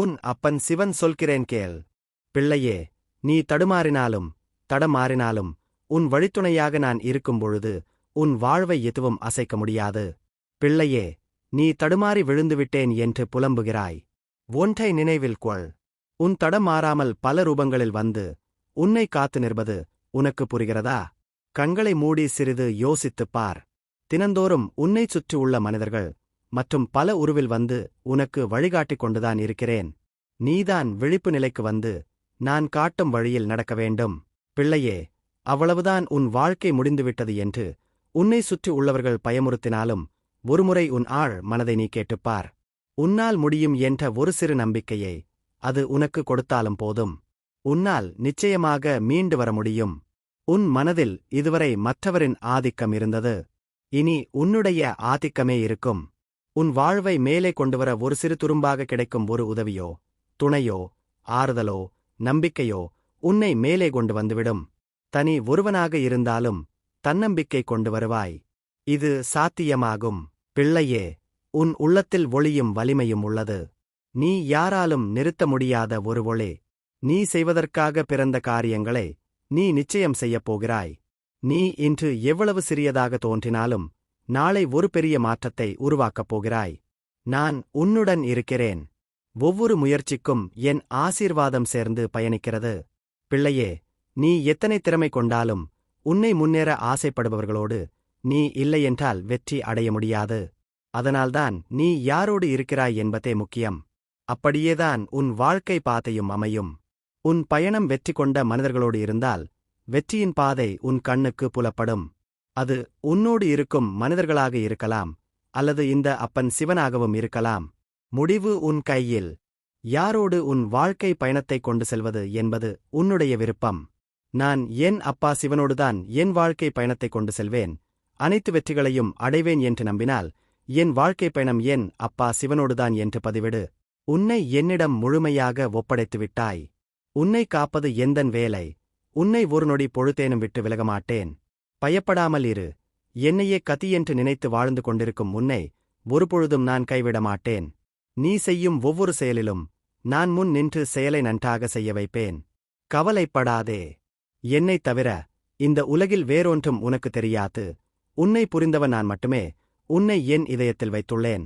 உன் அப்பன் சிவன் சொல்கிறேன் கேள். பிள்ளையே நீ தடுமாறினாலும் தடமாறினாலும் உன் வழித்துணையாக நான் இருக்கும் பொழுது உன் வாழ்வை எதுவும் அசைக்க முடியாது. பிள்ளையே நீ தடுமாறி விழுந்துவிட்டேன் என்று புலம்புகிறாய். ஒன்றை நினைவில் கொள். உன் தடம் மாறாமல் பல ரூபங்களில் வந்து உன்னை காத்து நிற்பது உனக்கு புரிகிறதா? கண்களை மூடி சிறிது யோசித்துப் பார். தினந்தோறும் உன்னைச் சுற்றி உள்ள மனிதர்கள் மற்றும் பல உருவில் வந்து உனக்கு வழிகாட்டிக் கொண்டுதான் இருக்கிறேன். நீதான் விழிப்பு நிலைக்கு வந்து நான் காட்டும் வழியில் நடக்க வேண்டும். பிள்ளையே அவ்வளவுதான் உன் வாழ்க்கை முடிந்துவிட்டது என்று உன்னை சுற்றி உள்ளவர்கள் பயமுறுத்தினாலும் ஒருமுறை உன் ஆள் மனதை நீ கேட்டுப்பார். உன்னால் முடியும் என்ற ஒரு சிறு நம்பிக்கையை அது உனக்கு கொடுத்தாலும் போதும். உன்னால் நிச்சயமாக மீண்டு வர முடியும். உன் மனதில் இதுவரை மற்றவரின் ஆதிக்கம் இருந்தது. இனி உன்னுடைய ஆதிக்கமே இருக்கும். உன் வாழ்வை மேலே கொண்டுவர ஒரு சிறு துரும்பாக கிடைக்கும் ஒரு உதவியோ துணையோ ஆறுதலோ நம்பிக்கையோ உன்னை மேலே கொண்டு வந்துவிடும். தனி ஒருவனாக இருந்தாலும் தன்னம்பிக்கை கொண்டு வருவாய். இது சாத்தியமாகும். பிள்ளையே உன் உள்ளத்தில் ஒளியும் வலிமையும் உள்ளது. நீ யாராலும் நிறுத்த முடியாத ஒரு ஒளி. நீ செய்வதற்காக பிறந்த காரியங்களை நீ நிச்சயம் செய்யப் போகிறாய். நீ இன்று எவ்வளவு சிறியதாக தோன்றினாலும் நாளை ஒரு பெரிய மாற்றத்தை உருவாக்கப் போகிறாய். நான் உன்னுடன் இருக்கிறேன். ஒவ்வொரு முயற்சிக்கும் என் ஆசீர்வாதம் சேர்ந்து பயணிக்கிறது. பிள்ளையே நீ எத்தனை திறமை கொண்டாலும் உன்னை முன்னேற ஆசைப்படுபவர்களோடு நீ இல்லையென்றால் வெற்றி அடைய முடியாது. அதனால்தான் நீ யாரோடு இருக்கிறாய் என்பதே முக்கியம். அப்படியேதான் உன் வாழ்க்கை பாதையும் அமையும். உன் பயணம் வெற்றி கொண்ட மனிதர்களோடு இருந்தால் வெற்றியின் பாதை உன் கண்ணுக்கு புலப்படும். அது உன்னோடு இருக்கும் மனிதர்களாக இருக்கலாம் அல்லது இந்த அப்பன் சிவனாகவும் இருக்கலாம். முடிவு உன் கையில். யாரோடு உன் வாழ்க்கை பயணத்தை கொண்டு செல்வது என்பது உன்னுடைய விருப்பம். நான் என் அப்பா சிவனோடுதான் என் வாழ்க்கை பயணத்தை கொண்டு செல்வேன். அனைத்து வெற்றிகளையும் அடைவேன் என்று நம்பினால் என் வாழ்க்கை பயணம் என் அப்பா சிவனோடுதான் என்று பதிவிடு. உன்னை என்னிடம் முழுமையாக ஒப்படைத்து விட்டாய். உன்னை காப்பது எந்தன் வேலை? உன்னை ஒரு நொடி பொழுத்தேனும் விட்டு விலகமாட்டேன். பயப்படாமல் இரு. என்னையே கதி என்று நினைத்து வாழ்ந்து கொண்டிருக்கும் முன்னை ஒருபொழுதும் நான் கைவிட மாட்டேன். நீ செய்யும் ஒவ்வொரு செயலிலும் நான் முன் நின்று செயலை நன்றாக செய்ய வைப்பேன். கவலைப்படாதே. என்னைத் தவிர இந்த உலகில் வேறொன்றும் உனக்கு தெரியாது. உன்னை புரிந்தவன் நான் மட்டுமே. உன்னை என் இதயத்தில் வைத்துள்ளேன்.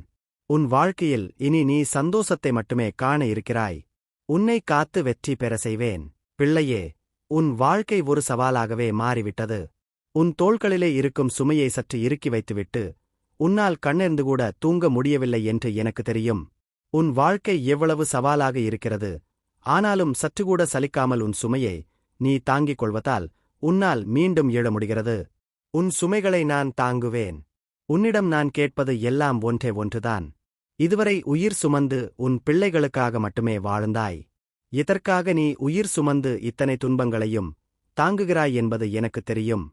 உன் வாழ்க்கையில் இனி நீ சந்தோஷத்தை மட்டுமே காண இருக்கிறாய். உன்னை காத்து வெற்றி பெற செய்வேன். பிள்ளையே உன் வாழ்க்கை ஒரு சவாலாகவே மாறிவிட்டது. உன் தோள்களிலே இருக்கும் சுமையை சற்று இறுக்கி வைத்துவிட்டு உன்னால் கண்ணெர்ந்து கூட தூங்க முடியவில்லை என்று எனக்கு தெரியும். உன் வாழ்க்கை எவ்வளவு சவாலாக இருக்கிறது. ஆனாலும் சற்றுக்கூட சலிக்காமல் உன் சுமையை நீ தாங்கிக் கொள்வதால் உன்னால் மீண்டும் எழ முடிகிறது. உன் சுமைகளை நான் தாங்குவேன். உன்னிடம் நான் கேட்பது எல்லாம் ஒன்றே ஒன்றுதான். இதுவரை உயிர் சுமந்து உன் பிள்ளைகளுக்காக மட்டுமே வாழ்ந்தாய். இதற்காக நீ உயிர் சுமந்து இத்தனை துன்பங்களையும் தாங்குகிறாய் என்பது எனக்கு தெரியும்.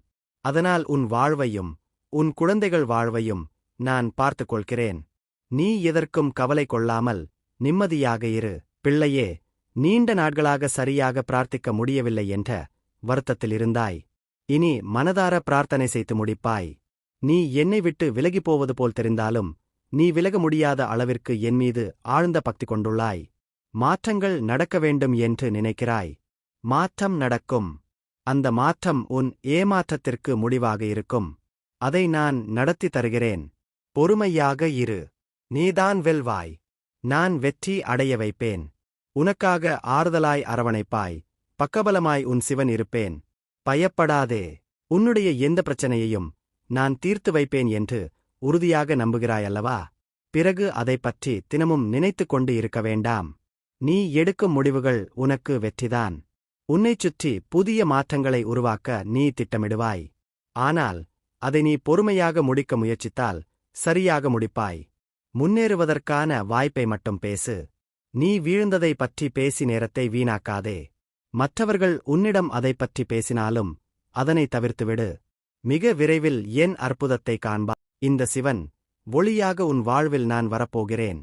அதனால் உன் வாழ்வையும் உன் குழந்தைகள் வாழ்வையும் நான் பார்த்துக் கொள்கிறேன் நீ எதற்கும் கவலை கொள்ளாமல் நிம்மதியாக இரு. பிள்ளையே நீண்ட நாட்களாக சரியாக பிரார்த்திக்க முடியவில்லை என்ற வருத்தத்தில் இருந்தாய். இனி மனதார பிரார்த்தனை செய்து முடிப்பாய். நீ என்னை விட்டு விலகிப் போவது போல் தெரிந்தாலும் நீ விலக முடியாத அளவிற்கு என் மீது ஆழ்ந்த பக்தி கொண்டுள்ளாய். மாற்றங்கள் நடக்க வேண்டும் என்று நினைக்கிறாய். மாற்றம் நடக்கும். அந்த மாற்றம் உன் ஏமாற்றத்திற்கு முடிவாக இருக்கும். அதை நான் நடத்தி தருகிறேன். பொறுமையாக இரு. நீதான் வெல்வாய். நான் வெற்றி அடைய வைப்பேன். உனக்காக ஆறுதலாய் அரவணைப்பாய். பக்கபலமாய் உன் சிவன் இருப்பேன். பயப்படாதே. உன்னுடைய எந்த பிரச்சனையையும் நான் தீர்த்து வைப்பேன் என்று உறுதியாக நம்புகிறாயல்லவா பிறகு அதை பற்றி தினமும் நினைத்துக் கொண்டு இருக்க வேண்டாம். நீ எடுக்கும் முடிவுகள் உனக்கு வெற்றிதான். உன்னைச் சுற்றி புதிய மாற்றங்களை உருவாக்க நீ திட்டமிடுவாய். ஆனால் அதை நீ பொறுமையாக முடிக்க முயற்சித்தால் சரியாக முடிப்பாய். முன்னேறுவதற்கான வாய்ப்பை மட்டும் பேசு. நீ வீழ்ந்ததை பற்றி பேசி நேரத்தை வீணாக்காதே. மற்றவர்கள் உன்னிடம் அதை பற்றி பேசினாலும் அதனை தவிர்த்துவிடு. மிக விரைவில் என் அற்புதத்தை காண்பா. இந்த சிவன் ஒளியாக உன் வாழ்வில் நான் வரப்போகிறேன்.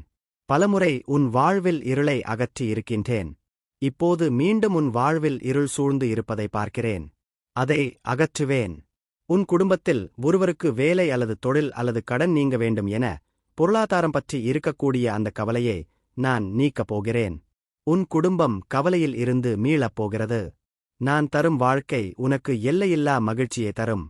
பலமுறை உன் வாழ்வில் இருளை அகற்றி இருக்கின்றேன். இப்போது மீண்டும் உன் வாழ்வில் இருள் சூழ்ந்து இருப்பதை பார்க்கிறேன். அதை அகற்றுவேன். உன் குடும்பத்தில் ஒருவருக்கு வேலை அல்லது தொழில் அல்லது கடன் நீங்க வேண்டும் என பொருளாதாரம் பற்றி இருக்கக்கூடிய அந்த கவலையை நான் நீக்கப் போகிறேன். உன் குடும்பம் கவலையில் இருந்து மீளப் போகிறது. நான் தரும் வாழ்க்கை உனக்கு எல்லையில்லா மகிழ்ச்சியை தரும்.